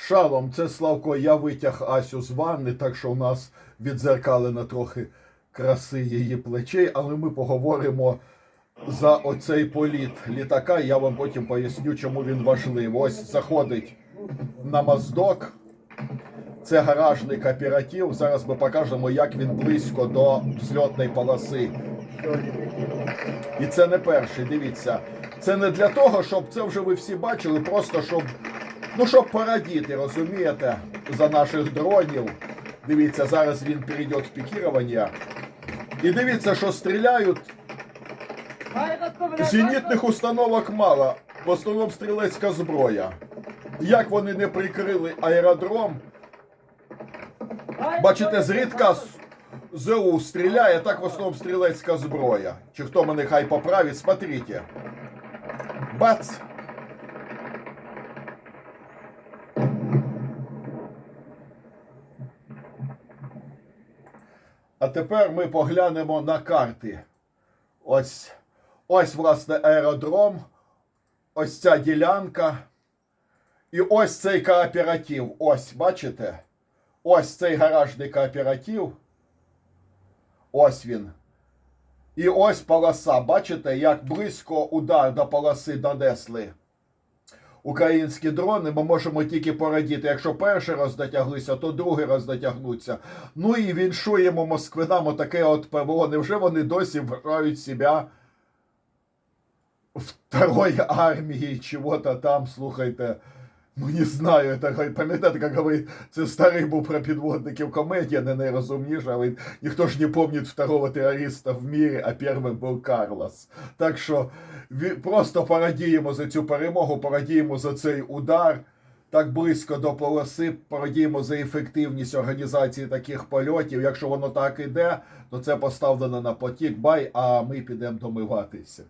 Шалом, це Славко, я витяг Асю з ванни, так що у нас відзеркалено трохи краси її плечей, але ми поговоримо за оцей політ літака. Я вам потім поясню, чому він важливий. Ось заходить на моздок. Це гаражний кооператив. Зараз ми покажемо, як він близько до взльотної полоси. І це не перший. Дивіться, це не для того, щоб це вже ви всі бачили, просто щоб Ну, щоб порадіти, розумієте, за наших дронів. Дивіться, зараз він перейде в пікірування. І дивіться, що стріляють. Зенітних установок мало. В основному стрілецька зброя. Як вони не прикрили аеродром? Бачите, зрідка ЗУ стріляє, так в основному стрілецька зброя. Чи хто мене хай поправить, смотрите. Бац! А тепер ми поглянемо на карти. Ось, ось, власне, аеродром, ось ця ділянка. І ось цей кооператив. Ось, бачите? Ось цей гаражний кооператив. Ось він. І ось полоса. Бачите, як близько удар до полоси донесли українські дрони, ми можемо тільки порадіти. Якщо перший раз дотяглися, то другий раз дотягнуться. Ну і віншуємо москвинам отаке от ПВО. Невже вони досі вважають себе второй армією чого-то там, слухайте. Ну, не знаю, это, пам'ятаєте, як говорить, це старий був про підводників комедія, не найрозумніша, але ніхто ж не помнить второго терориста в мірі, а першим був Карлос. Так що просто порадіємо за цю перемогу, порадіємо за цей удар так близько до полоси, порадіємо за ефективність організації таких польотів. Якщо воно так іде, то це поставлено на потік бай, а ми підемо домиватися.